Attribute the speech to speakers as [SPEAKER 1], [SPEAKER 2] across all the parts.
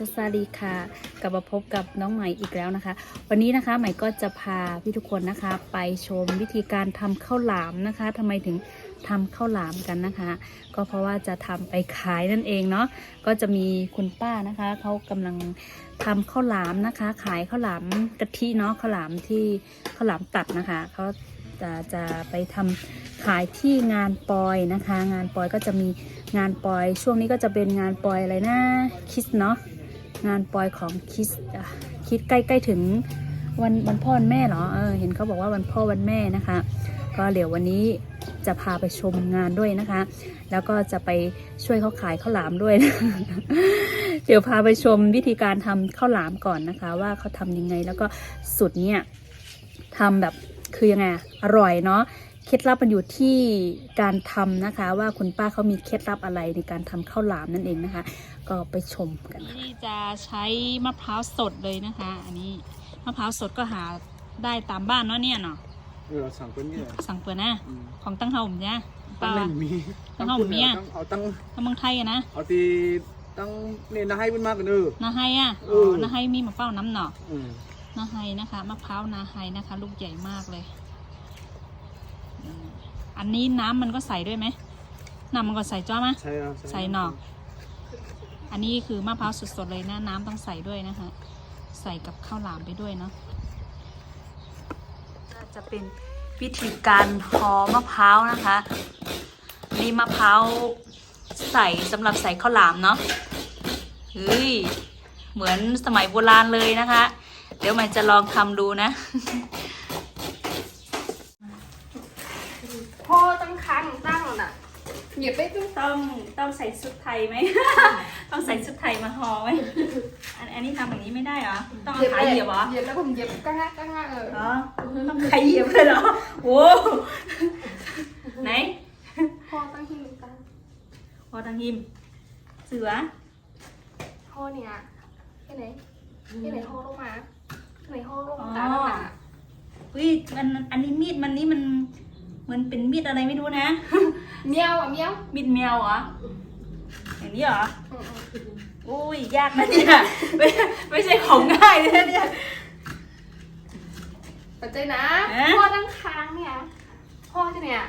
[SPEAKER 1] ดีค่ะสสดีค่ะกลับมาพบกับน้องใหม่อีกแล้วนะคะ วันนี้นะคะใหม่ก็จะพาพี่ทุกคนนะคะ ไปชมวิธีการทำข้าวหลามนะคะทำไมถึงทำข้าวหลามกันนะคะ ก็เพราะว่าจะทำไปขายนั่นเองเนาะก็จะมีคุณป้านะคะเขากำลังทำข้าวหลามนะคะ ขายข้าวหลามกะทิเนาะข้าวหลามที่ข้าวหลามตัดนะคะเขาจะจะไปทำขายที่งานปอยนะคะ งานปอยก็จะมีงานปอย ช่วงนี้ก็จะเป็นงานปอยอะไรนะคิสเนาะ งานปอยของคิสอะคิดใกล้ๆถึงวันวันพ่อวันแม่เหรอเออเห็นเขาบอกว่าวันพ่อวันแม่นะคะ ก็เดี๋ยววันนี้จะพาไปชมงานด้วยนะคะ แล้วก็จะไปช่วยเขาขายข้าวหลามด้วยนะเดี๋ยวพาไปชมวิธีการทำข้าวหลามก่อนนะคะ ว่าเขาทำยังไงแล้วก็สูตรเนี่ยทำแบบคือยังไงอร่อยเนาะเคล็ดลับมันอยู่ที่การทำนะคะ ว่าคุณป้าเขามีเคล็ดลับอะไรในการทำข้าวหลามนั่นเองนะคะ ก็ไปชมกันที่จะใช้มะพร้าวสดเลยนะคะ อันนี้มะพร้าวสดก็หาได้ตามบ้านเนาะเนี่ยเนาะ
[SPEAKER 2] เออสั่งเป็นเนี่ย
[SPEAKER 1] สั่งเปิดนะ
[SPEAKER 2] อืม
[SPEAKER 1] ของตั้งเฮาผมเนี่ย
[SPEAKER 2] ตั้
[SPEAKER 1] ป้าง
[SPEAKER 2] เล่นมี
[SPEAKER 1] ตั้งเอาเมีย
[SPEAKER 2] ตั้งเอาตั้ง
[SPEAKER 1] ถ้าเมืองไทยอะนะ
[SPEAKER 2] เอาตีตั้งเนี่ยนาให้เป็นมากกันเออ
[SPEAKER 1] นาไฮอะ
[SPEAKER 2] เอ
[SPEAKER 1] อ๋
[SPEAKER 2] อ
[SPEAKER 1] อนาไฮมีมะเป้าน้ำหนอ
[SPEAKER 2] อืม
[SPEAKER 1] นาไฮนะคะมะพร้าวนาไฮนะคะ ลูกใหญ่มากเลยอืมอันนี้น้ำมันก็ใส่ด้วยไหมน้ำมันก็ใส่จ้อมะ
[SPEAKER 2] ใช่ครับ
[SPEAKER 1] ใส่หน่อ อันนี้คือมะพร้าวสดๆเลยนะ น้ำต้องใส่ด้วยนะคะ ใส่กับข้าวหลามไปด้วยเนาะจะเป็นวิธีการห่อมะพร้าวนะคะ นี่มะพร้าวใส่สำหรับใส่ข้าวหลามเนาะเฮ้ยเหมือนสมัยโบราณเลยนะคะ เดี๋ยวมันจะลองทำดูนะ
[SPEAKER 3] พ่อตั้งค้างตั้งน่ะ เหยียบไปจุ๊บ
[SPEAKER 1] ต้องต้องใส่ชุดไทยไหม ต้องใส่ชุดไทยมาห่อไหมอันอันนี้ทำแบบนี้ไม่ได้เหรอ ต้องเอาขาเหยียบเหรอ
[SPEAKER 3] เหยียบแล้วผมเหยียบก้างหน้าก้างหน้าเออ
[SPEAKER 1] อ๋อต้องขาเหยียบเลยเหรอโอ้ไหน
[SPEAKER 3] พ่อตั้งหิ้งตั้ง
[SPEAKER 1] พอทางหิม เสือ
[SPEAKER 3] พ่อเนี่ยที่ไหนที่ไหนพ่อลงมาที่ไหนพ่อลง
[SPEAKER 1] อ๋อ
[SPEAKER 3] ตาตั้งหนา
[SPEAKER 1] อุ้ยมันอันนี้มีดมันนี่มันเห มันเป็นมีดอะไรไม่รู้นะ
[SPEAKER 3] เมียวอะเมียว
[SPEAKER 1] มีดแมวเหรออย่างนี้เหรอ
[SPEAKER 3] อืมอืม
[SPEAKER 1] อุ้ยยากนะเนี่ยไม่ไม่ใช่ของง่ายเลยนะเนี่ย
[SPEAKER 3] ปัจจัยนะ
[SPEAKER 1] เอ๊ะ
[SPEAKER 3] พ่อตั้งค้างเนี่ยพ่อที่เนี่ย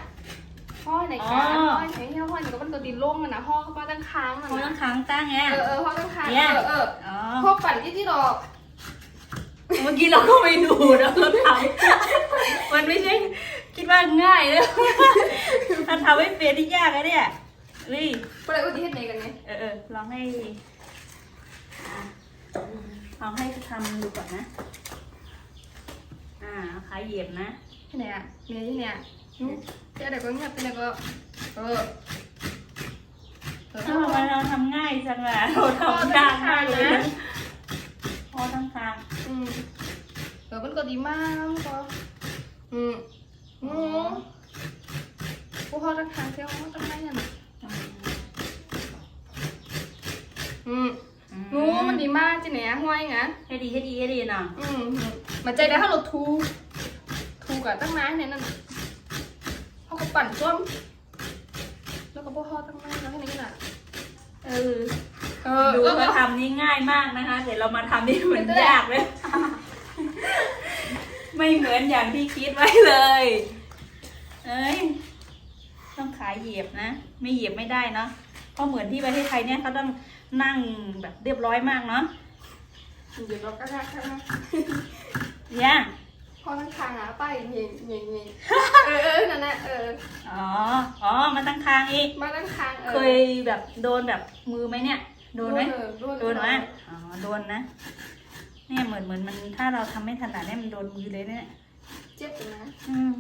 [SPEAKER 3] พ่อไหนค้าง
[SPEAKER 1] อ๋อ
[SPEAKER 3] พ่อไหนที่พ่อไหนก็มันตัวดินล่งกันนะพ่อก็พ่อตั้งค้างน่ะ
[SPEAKER 1] เขาต้อ
[SPEAKER 3] นะ
[SPEAKER 1] งค้างตั้งไง
[SPEAKER 3] เออเออพ่อตั้งค้าง
[SPEAKER 1] เนี่
[SPEAKER 3] เอยอเออ
[SPEAKER 1] อ๋อ
[SPEAKER 3] พ่อปั่นที่ที่ดอก
[SPEAKER 1] เมื่อกี้เราก็ไม่ดูนะเราทำมันไม่ใช่คิด ว่าง่ายเลยถ้าทำให้เป็นที่ยากนะเนี่ยเฮ้ย
[SPEAKER 3] ไปเลยว่าที่เฮ็ดไหนกันไง
[SPEAKER 1] เออเออลองให้อะลองให้ทำดูก่อนนะ อ่าเอาขาเหยียบนะ
[SPEAKER 3] ที่ไหนอะเมียที่เนี่ยอืมเจ้าเด็กก็เงียบเป็นเด็กก็เออเออ
[SPEAKER 1] ถ้าว่าเราทำง่ายจังเลยเราทำยากมากเลยนะพอทั้งทาง
[SPEAKER 3] อืมเออมันก็ดีมากมันก็อืม งูกูพอตั้งทางเที่ยวมันตั้งได้ยังไงอืมงูมันดีมากจีเนี่ยห้วยไง
[SPEAKER 1] ให้ดีให้ดีให้ดีเนาะ
[SPEAKER 3] อืมมันใจได้ถ้าเราทูทูกับตั้งน้ำเนี่ยนั่นเขาก็ปั่นส้วมแล้วก็พวกพ่อตั้งน้ำแล้วแค่นี้แหละ
[SPEAKER 1] เออ
[SPEAKER 3] เออ
[SPEAKER 1] ดู
[SPEAKER 3] ก็
[SPEAKER 1] เขาทำนี่ง่ายมากนะคะ เดี๋ยวเรามาทำนี่เหมือนยากเลย ไม่เหมือนอย่างที่คิดไว้เลย เอ้ย ต้องขายเหยียบนะ ไม่เหยียบไม่ได้เนาะ เพราะเหมือนที่ประเทศไทยเนี่ยเขาต้องนั่งแบบเรียบร้อยมากเนาะ
[SPEAKER 3] เดี๋ยวเราก็ได้ข้างหน้า
[SPEAKER 1] ย่า
[SPEAKER 3] พอทั้งทางอะไปเงี้ยเงี้ยเงี้ยเออเออนั่นแหละเออ
[SPEAKER 1] อ๋อ อ๋อ มาตั้งทางอีก
[SPEAKER 3] มาทั้งทางเออ
[SPEAKER 1] เคยแบบโดนแบบมือไหมเนี่ย โดนไหม
[SPEAKER 3] เออโดน
[SPEAKER 1] โดนไหมอ๋อ โดนนะ เนี่ยเหมือนเหมือนมันถ้าเราทำไม่ถนัดเนี่ยมันโดนมือเลยเนี่ย
[SPEAKER 3] เจ็บอยู่นะ
[SPEAKER 1] อืม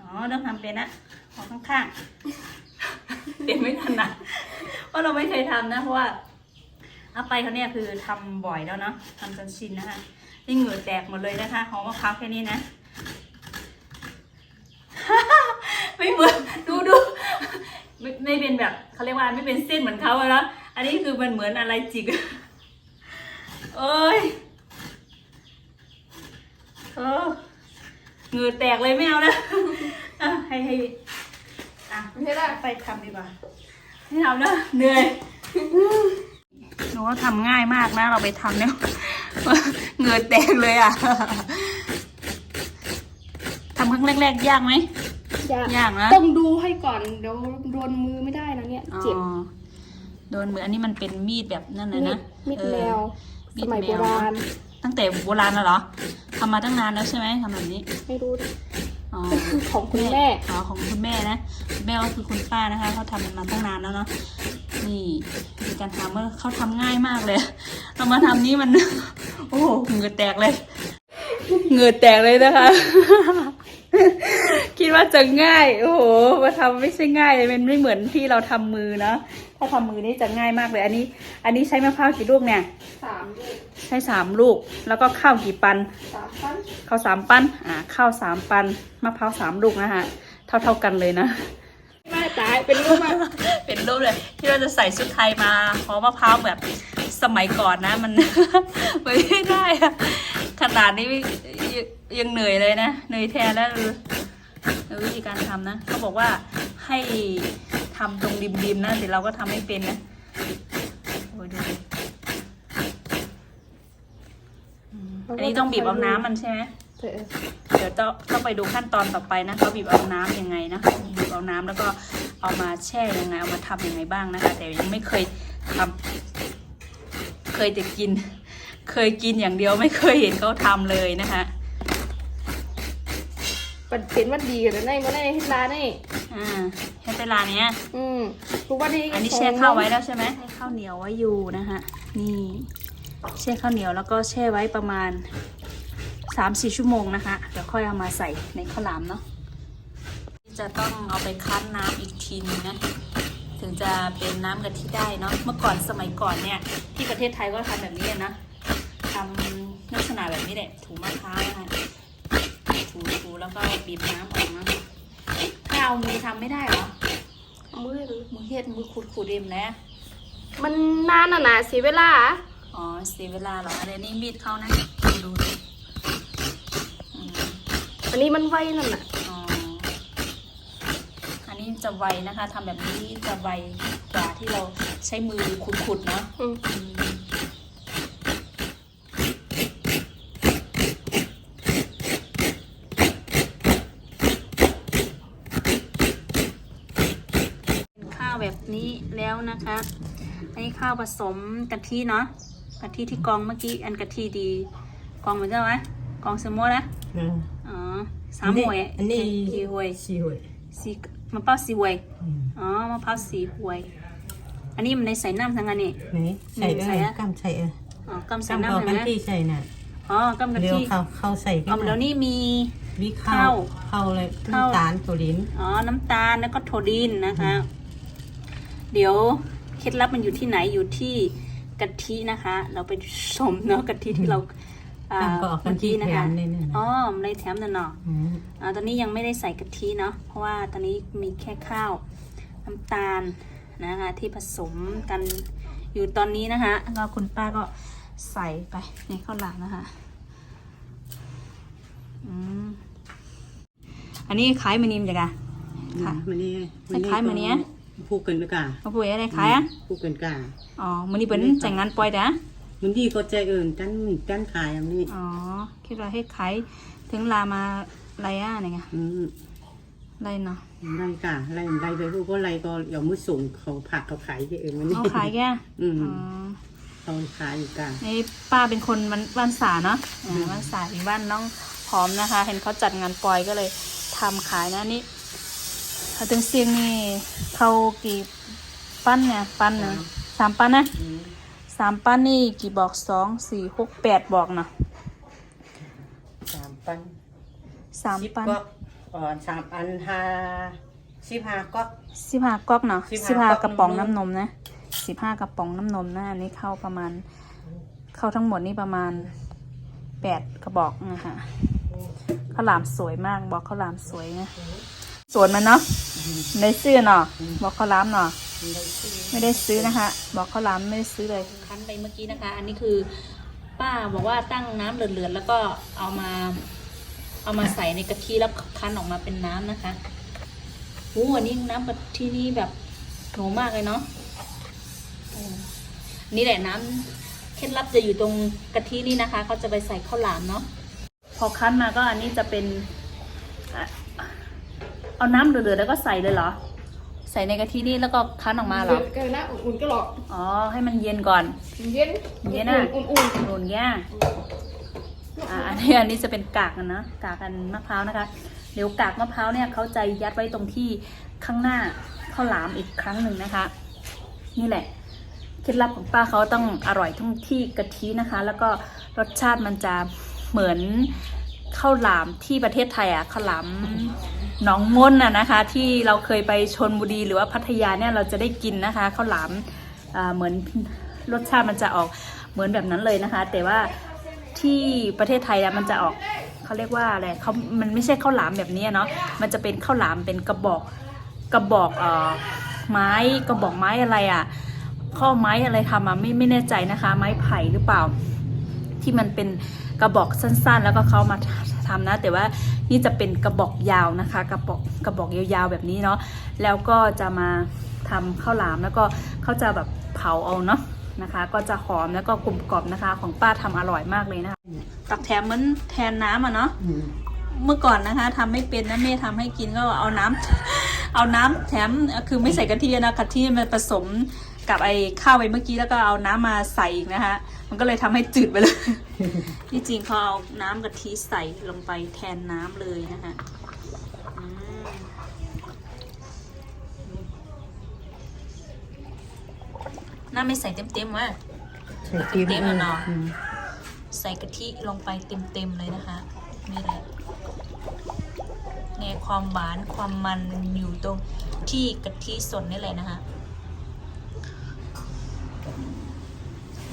[SPEAKER 1] อ๋อต้องทำเป็นนะขอข้างๆเป็นไม่ถนัดเพราะเราไม่เคยทำนะเพราะว่าเอาไปเขาเนี่ยคือทำบ่อยแล้วเนาะทำจนชินนะคะนี่เหงื่อแตกหมดเลยนะคะหอมมะพร้าวแค่นี้นะไม่เหมือนดูดูไม่ไม่เป็นแบบเขาเรียกว่าไม่เป็นเส้นเหมือนเขาอะเนาะอันนี้คือมันเหมือนอะไรจิก เอ้ยเออเหงื่อแตกเลยไม่เอานะอะให้ให้อะ
[SPEAKER 3] ไม่ใช่ได้
[SPEAKER 1] ไปทำดีกว่าไม่ทำนะเหนื่อยว่าทำง่ายมากนะเราไปทำเนี่ยเหงื่อแตกเลยอะทำครั้งแรกๆยากไหม
[SPEAKER 3] ยาก
[SPEAKER 1] ยากนะ
[SPEAKER 3] ต้องดูให้ก่อนเดี๋ยวโดนมือไม่ได้นะเนี่ยเจ็บ
[SPEAKER 1] อ๋อโดนมืออันนี้มันเป็นมีดแบบนั่นเลยนะ
[SPEAKER 3] มีด
[SPEAKER 1] เออ
[SPEAKER 3] แมว
[SPEAKER 1] มี
[SPEAKER 3] ส
[SPEAKER 1] ด
[SPEAKER 3] มัย
[SPEAKER 1] แม
[SPEAKER 3] โบ
[SPEAKER 1] ว
[SPEAKER 3] ราณ
[SPEAKER 1] ตั้งแต่โบราณแล้วเหรอทำมาตั้งนานแล้วใช่ไหมทำแบบนี้
[SPEAKER 3] ไม่รู้ดิ
[SPEAKER 1] อ๋อ
[SPEAKER 3] ของคุณแม่
[SPEAKER 1] อ๋อของคุณแม่นะคุณแม่ก็คือคุณป้านะคะเขาทำมันมาตั้งนานแล้วเนาะนี่มีการทำว่าเขาทำง่ายมากเลย เรามาทำนี้มัน โอ้โหเหงื่อแตกเลยเหงื่อแตกเลยนะคะ คิดว่าจะง่าย โอ้โหมาทำไม่ใช่ง่ายเลยมันไม่เหมือนที่เราทำมือเนาะถ้าทำมือนี่จะง่ายมากเลย อันนี้ อันนี้ใช้มะพร้าวกี่ลูกเนี่ย
[SPEAKER 3] สามลูก
[SPEAKER 1] ใช้สามลูก แล้วก็ข้าวกี่ปัน
[SPEAKER 3] สามพัน
[SPEAKER 1] ข้าวสามปั้นอ่าข้าวสามปันมะพร้าวสามลูกนะคะเท่าเท่าๆกันเลยนะ
[SPEAKER 3] แม่ตายเป็นลูกมา
[SPEAKER 1] เป็นรูปเลย ที่เราจะใส่ชุดไทยมาเพราะมะพร้าวแบบสมัยก่อนนะ มันไม่ได้อะขนาดนี้ ยังยังเหนื่อยเลยนะเหนื่อยแทนแล้วเออเออวิธีการทำนะเขาบอกว่าให้ทำตรงริมๆนะแต่เราก็ทำไม่เป็นนะโอ้ยดูดิอืมอันนี้ต้องบีบเอาน้ำมันใช่ไหม
[SPEAKER 3] เออ
[SPEAKER 1] เดี๋ยวต้องต้องไปดูขั้นตอนต่อไปนะเขาบีบเอาน้ำยังไงนะบีบเอาน้ำแล้วก็เอามาแช่ยังไงเอามาทำยังไงบ้างนะคะ แต่ยังไม่เคยทำเคยแต่กิน เคยกินอย่างเดียวไม่เคยเห็นเขาทำเลยนะคะ
[SPEAKER 3] เป็นเป็นวันดีกันนะในมาในฮิตลาใน
[SPEAKER 1] อ่าแค่เวลาเนี้ย
[SPEAKER 3] อืมรู้ว่านี่
[SPEAKER 1] อันนี้แช่ข้าวไว้แล้วใช่ไหมให้ข้าวเหนียวไว้อยู่นะคะนี่แช่ข้าวเหนียวแล้วก็แช่ไว้ประมาณสามสี่ชั่วโมงนะคะ เดี๋ยวค่อยเอามาใส่ในข้าวหลามเนาะจะต้องเอาไปคั้นน้ำอีกทีนึงนะถึงจะเป็นน้ำกะทิได้เนาะเมื่อก่อนสมัยก่อนเนี่ย ที่ประเทศไทยก็ทำแบบนี้อะนะทำลักษณะแบบนี้แหละถูมะพร้าวนะคะ ถูถูแล้วก็บีบน้ำออกนะถ้าเอามือทำไม่ได้เหรอ
[SPEAKER 3] มือหรือ
[SPEAKER 1] มือเฮ็ดมือขูดขูดเอ็มแล้ว
[SPEAKER 3] มันนานน่ะนะเสียเวลา
[SPEAKER 1] อ๋อเสียเวลาเหรออะไรนี่มีดเขานะดูดิอืม
[SPEAKER 3] อันนี้มันไวนั่นน่ะ
[SPEAKER 1] อ๋ออันนี้จะไวนะคะทำแบบนี้จะไวกว่าที่เราใช้มือขุดๆเนาะ
[SPEAKER 3] อืม
[SPEAKER 1] อืมเป็นข้าวแบบนี้แล้ว นะคะ อันนี้ข้าวผสมกะทิเนาะ กะทิที่กองเมื่อกี้อันกะทิดี กองเหมือนเจ้าไหมกองสมมตินะ
[SPEAKER 2] Ừ.
[SPEAKER 1] อ๋อสามหวย
[SPEAKER 2] อันนี้
[SPEAKER 1] กี่หวย
[SPEAKER 2] สี่หวย
[SPEAKER 1] สี่มะพร้าวสี่หวย
[SPEAKER 2] อืม
[SPEAKER 1] อ๋อมะพร้าวสี่หวย อันนี้มันในใส่น้ำทั้งอันนี่
[SPEAKER 2] นี่ใส่เอ
[SPEAKER 1] ใส่
[SPEAKER 2] อ
[SPEAKER 1] อะ
[SPEAKER 2] กำใส่เออ
[SPEAKER 1] อ๋อกำใส่
[SPEAKER 2] กำ
[SPEAKER 1] น้ำ
[SPEAKER 2] พอ
[SPEAKER 1] ทั้ง
[SPEAKER 2] กัน
[SPEAKER 1] นะ
[SPEAKER 2] ที่ใส่น่ะ
[SPEAKER 1] อ๋อกำกะ
[SPEAKER 2] เดี๋ยว
[SPEAKER 1] ทิ
[SPEAKER 2] เขาเขาใส่กั
[SPEAKER 1] อ๋อเดี๋ยวนี้มี
[SPEAKER 2] วิข้าวข้าวเลย
[SPEAKER 1] ข้าว
[SPEAKER 2] น้ำตาลตัวลิ้น
[SPEAKER 1] อ๋อ น้ำตาลแล้วก็โทดินนะคะ เดี๋ยวเคล็ดลับมันอยู่ที่ไหนอยู่ที่กะทินะคะ เราไปชมเนาะกะทิที่เราอ่า
[SPEAKER 2] ทำก็ออกกันที่
[SPEAKER 1] เมื่
[SPEAKER 2] แถ
[SPEAKER 1] กี้
[SPEAKER 2] มเลยเนี่ยนะ
[SPEAKER 1] อ๋อในแถมนั่นเนาะ
[SPEAKER 2] ม
[SPEAKER 1] อ่าตอนนี้ยังไม่ได้ใส่กะทิเนาะเพราะว่าตอนนี้มีแค่ข้าวน้ำตาลนะคะ ที่ผสมกันอยู่ตอนนี้นะคะแล้วก็คุณป้าก็ใส่ไปในข้าวหลามนะคะอืมอันนี้ขายมันนิมจ้ะกะค่ะ
[SPEAKER 2] มันนี่
[SPEAKER 1] คล้ายๆมื้อนี้
[SPEAKER 2] พู ดกันด้วยกัน
[SPEAKER 1] มาปุ๋ยอะไรขายอะ
[SPEAKER 2] พูดกันกัน
[SPEAKER 1] อ๋อมันนี้เป็นจ่ายงานปล่อยแต่
[SPEAKER 2] มันดีก็ใจเอิญกันกันขายอันนี้
[SPEAKER 1] อ๋อคิดว่าให้ขายถึงลามาไรอะไหนไง
[SPEAKER 2] อืม
[SPEAKER 1] ไรเนาะ
[SPEAKER 2] ไรกะไรไรไปพูดก็ไรก็เดี๋ยวมือส่งเขาผักเขาขายที่เองมันนี่
[SPEAKER 1] เอาขายแก
[SPEAKER 2] อืม
[SPEAKER 1] อ๋อ
[SPEAKER 2] เขาขายอยู่กะ
[SPEAKER 1] นี่ป้าเป็นคนบ้านบ้านสาเนาะอ่าบ้านสาอยู่บ้านน้องหอมนะคะ เห็นเขาจัดงานปล่อยก็เลยทำขายนะนี่ เขาถึงเสียงนี่เขากี่ปั้นเนี่ยปั้นนะสามปั้นนะ
[SPEAKER 2] อืม
[SPEAKER 1] สามปั้นนี่กี่บอกสองสี่หกแปดบอกเนาะ
[SPEAKER 2] สามปัน
[SPEAKER 1] สาม
[SPEAKER 2] สิบ
[SPEAKER 1] ปั้น
[SPEAKER 2] ก็เอ่อสามอันห้าสิบห้าก็
[SPEAKER 1] สิบห้าก๊อกเนาะ
[SPEAKER 2] สิ
[SPEAKER 1] สิบบห้า
[SPEAKER 2] ห้าก
[SPEAKER 1] ระป๋อง
[SPEAKER 2] ก๊อก
[SPEAKER 1] น้ำนมนะสิบห้ากระป๋องน้ำนมนะอันนี้เข้าประมาณ เข้าทั้งหมดนี่ประมาณแปดกระบอกนะคะข้าวหลามสวยมากบอกข้าวหลามสวยนะ สวนมันเนาะในเสื้อเนาะบอกข้าวหลามเนาะไม่ได้ซื้อนะคะ บอกข้าวหลามไม่ได้ซื้อเลยคั้นไปเมื่อกี้นะคะ อันนี้คือ ป้าบอกว่าตั้งน้ำเดือดๆแล้วก็เอามา เอามาใส่ในกะทิแล้วคั้นออกมาเป็นน้ำนะคะโอ้อันนี้น้ำกะทินี่แบบโหมากเลยเนาะโอ้นี่แหละน้ำเคล็ดลับจะอยู่ตรงกะทินี่นะคะเขาจะไปใส่ข้าวหลามเนาะพอคั้นมาก็อันนี้จะเป็นอะ เอาน้ำเดือดๆแล้วก็ใส่เลยเหรอ ใส่ในกะทินี่แล้วก็คั้นออกมาเหรอ
[SPEAKER 3] เกินนะอุ่นๆก็หรอก
[SPEAKER 1] อ๋อ ให้มันเย็นก่อน
[SPEAKER 3] เย็น
[SPEAKER 1] เย็นอะ
[SPEAKER 3] อุ่น
[SPEAKER 1] อุ่นแย่อะอันนี้อันนี้จะเป็นกากกันนะ กากกันมะพร้าวนะคะ เดี๋ยวกากมะพร้าวเนี่ยเขาจะยัดไว้ตรงที่ข้างหน้าข้าวหลามอีกครั้งหนึ่งนะคะ นี่แหละเคล็ดลับของป้าเขาต้องอร่อยทั้งที่กะทินะคะ แล้วก็รสชาติมันจะเหมือน ข้าวหลามที่ประเทศไทยอะข้าวหลามหนองมนน่ะนะคะ ที่เราเคยไปชนบุรีหรือว่าพัทยาเนี่ยเราจะได้กินนะคะข้าวหลามเหมือนรสชาติมันจะออกเหมือนแบบนั้นเลยนะคะ แต่ว่าที่ประเทศไทยอะมันจะออกเขาเรียกว่าอะไรเขามันไม่ใช่ข้าวหลามแบบนี้เนาะมันจะเป็นข้าวหลามเป็นกระบอกกระบอกเอ่อไม้กระบอกไม้อะไรอะข้อไม้อะไรทำอะไม่ไม่แน่ใจนะคะ ไม้ไผ่หรือเปล่า ที่มันเป็น กระบอกสั้นๆ แล้วก็เขามาทำนะ แต่ว่านี่จะเป็นกระบอกยาวนะคะ กระบอกกระบอกยาวๆแบบนี้เนาะแล้วก็จะมาทำข้าวหลามแล้วก็เขาจะแบบเผาเอาเนาะนะคะ ก็จะหอมแล้วก็กลมกรอบนะคะ ของป้าทำอร่อยมากเลยนะคะตักแถมเหมือนแทนน้ำอะเนาะเมื่อก่อนนะคะทำไม่เป็นนะแม่ทำให้กินก็เอาน้ำเอาน้ำแถมคือไม่ใส่กะทินะกะทิมันผสมกับไอ้ข้าวไปเมื่อกี้แล้วก็เอาน้ำมาใส่อีกนะคะ มันก็เลยทำให้จืดไปเลย ที่จริงเขาเอาน้ำกะทิใส่ลงไปแทนน้ำเลยนะคะอืมน้ำไม่ใส่เต็มๆว่ะ
[SPEAKER 2] ใส่เต็ม
[SPEAKER 1] เต็มอะเนาะ
[SPEAKER 2] อืม
[SPEAKER 1] ใส่กะทิลงไปเต็มๆเลยนะคะนี่แหละเนี่ยความหวานความมันอยู่ตรงที่กะทิสดนี่เลยนะคะ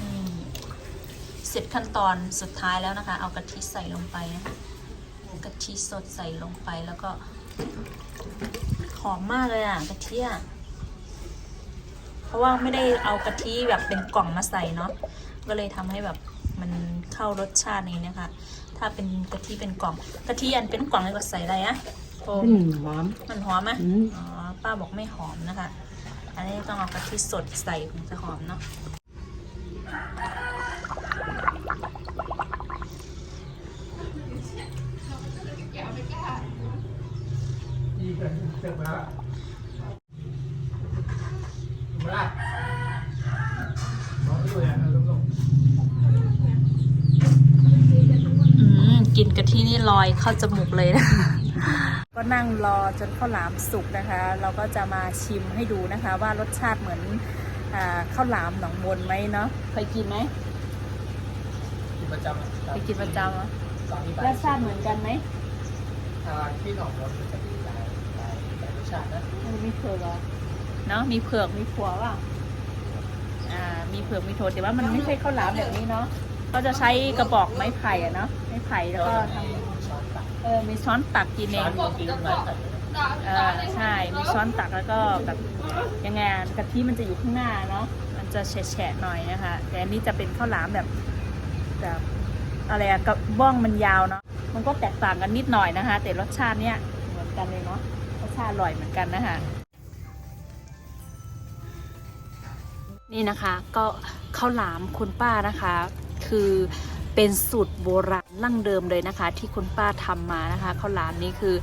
[SPEAKER 1] อืม เสร็จขั้นตอนสุดท้ายแล้วนะคะ เอากะทิใส่ลงไปนะคะกะทิสดใส่ลงไปแล้วก็หอมมากเลยอะกะทิอะเพราะว่าไม่ได้เอากะทิแบบเป็นกล่องมาใส่เนาะก็เลยทำให้แบบมันเข้ารสชาตินี้นะคะ ถ้าเป็นกะทิเป็นกล่องกะทิอันเป็นกล่องเลยก็ใส่อะไรอะโอ้
[SPEAKER 2] อืมหอม
[SPEAKER 1] มันหอมไหม
[SPEAKER 2] อืม
[SPEAKER 1] อ๋อป้าบอกไม่หอมนะคะ อันนี้ต้องเอากะทิสดใส่ถึงจะหอมเนาะ อืมกลินกะทินี่ลอย เข้าจมูกเลยนะ ก็นั่งรอจนข้าวหลามสุกนะคะ เราก็จะมาชิมให้ดูนะคะ ว่ารสชาติเหมือนอ่าข้าวหลามหนองมนไหมเนาะเคยกินไหม
[SPEAKER 4] กินประจำอะค
[SPEAKER 1] เค
[SPEAKER 4] รับ
[SPEAKER 1] ยกินประจำเหรอ
[SPEAKER 4] ตอนนี้
[SPEAKER 1] รสชาติเหมือนกันไหม
[SPEAKER 4] อ่าที่หนองรถมันจะมีหลายหลายหลายรสชาตินะ
[SPEAKER 1] มันมีเผือกเหรอเนาะมีเผือกมีถั่วเปล่าอ่ามีเผือกมีถั่วแต่ว่ามันไม่ใช่ข้าวหลามแบบนี้เนาะก็จะใช้กระบอกไม้ไผ่อะเนาะไม้ไผ่แล้วก็ทำ
[SPEAKER 4] ช้อนตัก
[SPEAKER 1] เออมีช้อนตักกินเอ
[SPEAKER 4] ช้อน
[SPEAKER 1] ง
[SPEAKER 4] กินหลายตักเลยนะ
[SPEAKER 1] เออใช่ มีช้อนตักแล้วก็แบบยังไงอะกะทิมันจะอยู่ข้างหน้าเนาะ มันจะแฉะๆหน่อยนะคะ แต่อันนี้จะเป็นข้าวหลามแบบแบบอะไรอะกระบ้องมันยาวเนาะ มันก็แตกต่างกันนิดหน่อยนะคะ แต่รสชาติเนี้ยเหมือนกันเลยเนาะ รสชาติอร่อยเหมือนกันนะคะ นี่นะคะก็ข้าวหลามคุณป้านะคะ คือ เป็นสูตรโบราณลั่งเดิมเลยนะคะ ที่คุณป้าทำมานะคะข้าวหลามนี้คือ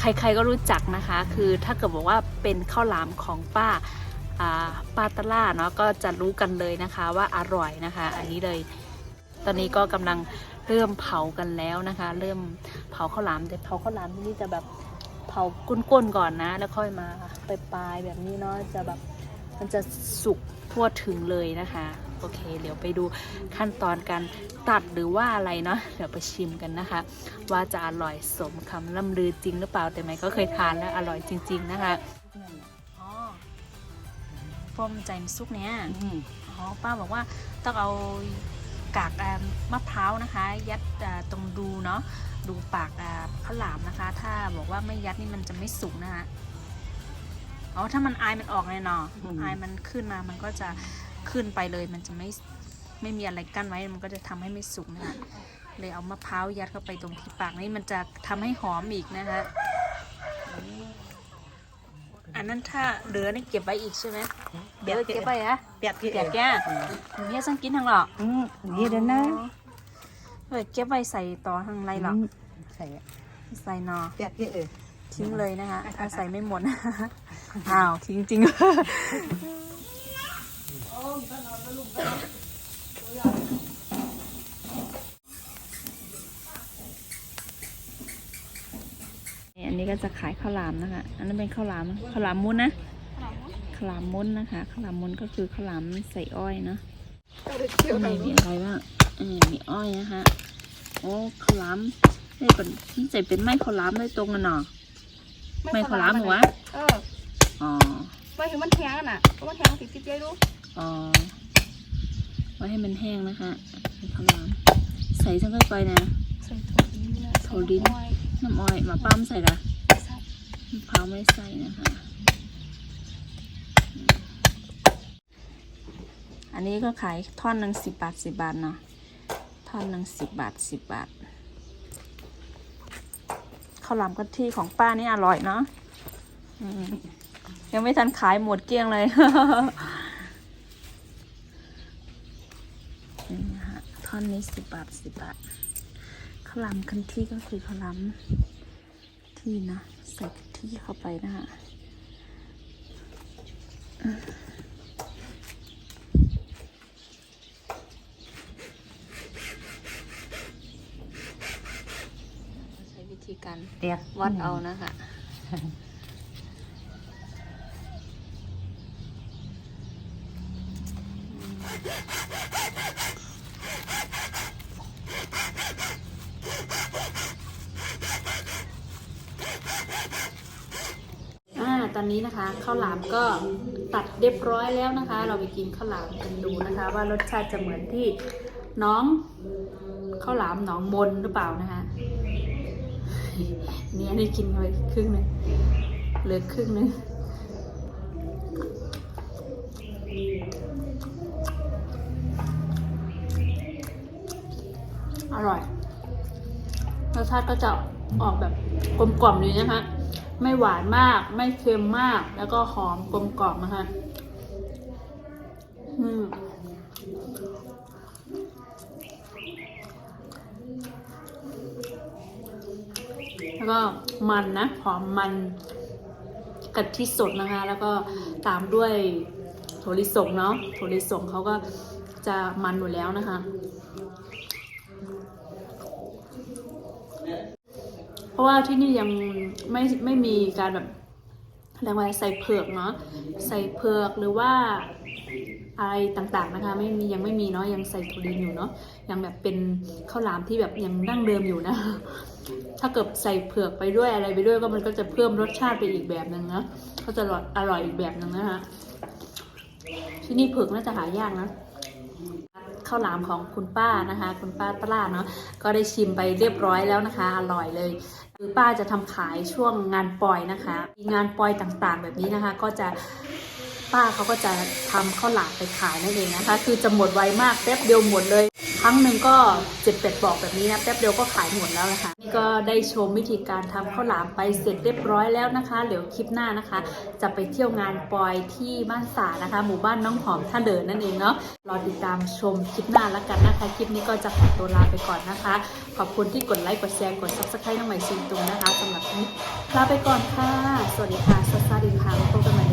[SPEAKER 1] ใครๆก็รู้จักนะคะ คือถ้าเกิดบอกว่าเป็นข้าวหลามของป้าป้าตะล่าเนาะก็จะรู้กันเลยนะคะว่าอร่อยนะคะ อันนี้เลย ตอนนี้ก็กำลังเริ่มเผากันแล้วนะคะ เริ่มเผาข้าวหลามแต่เผาข้าวหลามที่นี่จะแบบเผาก้นๆก่อนนะ แล้วค่อยมาไปปลายแบบนี้เนาะจะแบบมันจะสุกทั่วถึงเลยนะคะ โอเค เดี๋ยวไปดูขั้นตอนการตัดหรือว่าอะไรเนาะเดี๋ยวไปชิมกันนะคะ ว่าจะอร่อยสมคำล่ำลือจริงหรือเปล่าแต่ไหมก็เคยทานแล้วอร่อยจริง ๆ นะคะอ๋อฟอมใจมนซุกเนี้ย
[SPEAKER 2] อืม
[SPEAKER 1] อ๋อป้าบอกว่าต้องเอากากอ่ามะพร้าวนะคะ ยัดอ่าตรงดูเนาะดูปากอ่าข้าวหลามนะคะ ถ้าบอกว่าไม่ยัดนี่มันจะไม่สุกนะคะอ๋อถ้ามันอายมันออกเลยเนาะอายมันขึ้นมามันก็จะ ขึ้นไปเลยมันจะไม่ไม่มีอะไรกั้นไว้มันก็จะทำให้ไม่สุกนะคะเลยเอามะพร้าวยัดเข้าไปตรงที่ปากนี่มันจะทำให้หอมอีกนะคะอันนั้นถ้าเหลือนี่เก็บไว้อีกใช่ไหมเดี๋ยวเก็บไว้อะ
[SPEAKER 2] เปียกที่
[SPEAKER 1] เปียกแก่เฮียสังกินทางหรอ
[SPEAKER 2] อืมนี่เด้อนะ
[SPEAKER 1] เฮ้ยเก็บไว้ใส่ต่อทางไรหรอ
[SPEAKER 2] ใส่
[SPEAKER 1] ใส่นอ
[SPEAKER 2] เปียกที่เออ
[SPEAKER 1] ทิ้งเลยนะคะถ้าใส่ไม่หมดอ้าวทิ้งจริง อันนี้ก็จะขายข้าวหลามนะคะ อันนั้นเป็นข้าวหลามข้าวหลามมุ้นนะข้าวหลามมุ้นนะคะข้าวหลามมุ้นก็คือข้าวหลามใส่อ้อยเนาะข้างในมีอะไรบ้างเออมีอ้อยนะคะ โอ้ข้าวหลามนี่เป็นนี่ใส่เป็นไม้ข้าวหลามด้วยตรงกันเนาะไม้ข้าวหลามหรอวะ
[SPEAKER 3] เออ
[SPEAKER 1] อ๋อ
[SPEAKER 3] ไม่ถึงมันแทงน่ะเพราะมันแทงติดติดใจดู
[SPEAKER 1] อ๋อ ไว้ให้มันแห้งนะคะเป็นข้าวหลามใส่สังเกตไปนะ
[SPEAKER 3] ใส่ถั่วดินนะ
[SPEAKER 1] ถั่วดิน
[SPEAKER 3] ใส่
[SPEAKER 1] น้ำอ้อยมาปั้มใส่ละ
[SPEAKER 3] ใส่
[SPEAKER 1] มะพร้าวไม่ใส่นะคะ อันนี้ก็ขายท่อนหนึ่งสิบบาทสิบบาทเนาะท่อนหนึ่งสิบบาทสิบบาทข้าวหลามกะทิของป้านี่อร่อยเนาะอืมยังไม่ทันขายหมดเกลี้ยงเลย นี่นะคะท่ อนนี้สิบบาทสิบบาทข้าวหลามกะทิก็คือข้าวหลามที่นะใส่กะทิเข้าไปนะคะอืมใช้วิธีการ
[SPEAKER 2] เปียก
[SPEAKER 1] วัดเอานะคะ อ่า ตอนนี้นะคะ ข้าวหลามก็ตัดเรียบร้อยแล้วนะคะ เราไปกินข้าวหลามกันดูนะคะ ว่ารสชาติจะเหมือนที่น้องข้าวหลามหนองมนหรือเปล่านะคะเนี่ยได้กินไปครึ่งหนึงเหลือครึ่งหนึงอร่อยรสชาติก็จะออกแบบกลมกล่อมดีนะคะ ไม่หวานมาก ไม่เค็มมาก แล้วก็หอมกลมกล่อมนะคะอืมแล้วก็มันนะหอมมันกะทิสดนะคะ แล้วก็ตามด้วยถั่วลิสงเนาะถั่วลิสงเขาก็จะมันอยู่แล้วนะคะ ราะว่าที่นี่ยังไม่ไม่มีการแบบเรียกว่าใส่เผือกเนาะใส่เผือกหรือว่าอะไรต่างๆนะคะไม่มียังไม่มีเนาะยังใส่ถั่วดินอยู่เนาะยังแบบเป็นข้าวหลามที่แบบยังดั้งเดิมอยู่นะ ถ้าเกิดใส่เผือกไปด้วยอะไรไปด้วยก็มันก็จะเพิ่มรสชาติไปอีกแบบหนึ่งนะก็จะอร่อยอร่อยอีกแบบหนึ่งนะคะที่นี่เผือกน่าจะหายากนะข้าวหลามของคุณป้านะคะ คุณป้าตลาเนาะก็ได้ชิมไปเรียบร้อยแล้วนะคะ อร่อยเลย คือป้าจะทำขายช่วงงานปล่อยนะคะ มีงานปล่อยต่างๆ แบบนี้นะคะ ก็จะ ป้าเขาก็จะทำข้าวหลามไปขายนั่นเองนะคะ คือจะหมดไวมากแป๊บเดียวหมดเลย ครั้งหนึ่งก็เจ็ดเป็ดบอกแบบนี้นะแป๊บเดียวก็ขายหมดแล้วนะคะนี่ก็ได้ชมวิธีการทำข้าวหลามไปเสร็จเรียบร้อยแล้วนะคะเดี๋ยวคลิปหน้านะคะ จะไปเที่ยวงานปอยที่บ้านสานะคะ หมู่บ้านน้องหอมท่าเดินนั่นเองเนาะรอติดตามชมคลิปหน้าแล้วกันนะคะคลิปนี้ก็จะขอตัวลาไปก่อนนะคะ ขอบคุณที่กดไลค์กดแชร์กด subscribe น้องใหม่ซิงตุงนะคะสำหรับนี้ลาไปก่อนค่ะ สวัสดีค่ะสวัสดีค่ะพบกันใหม่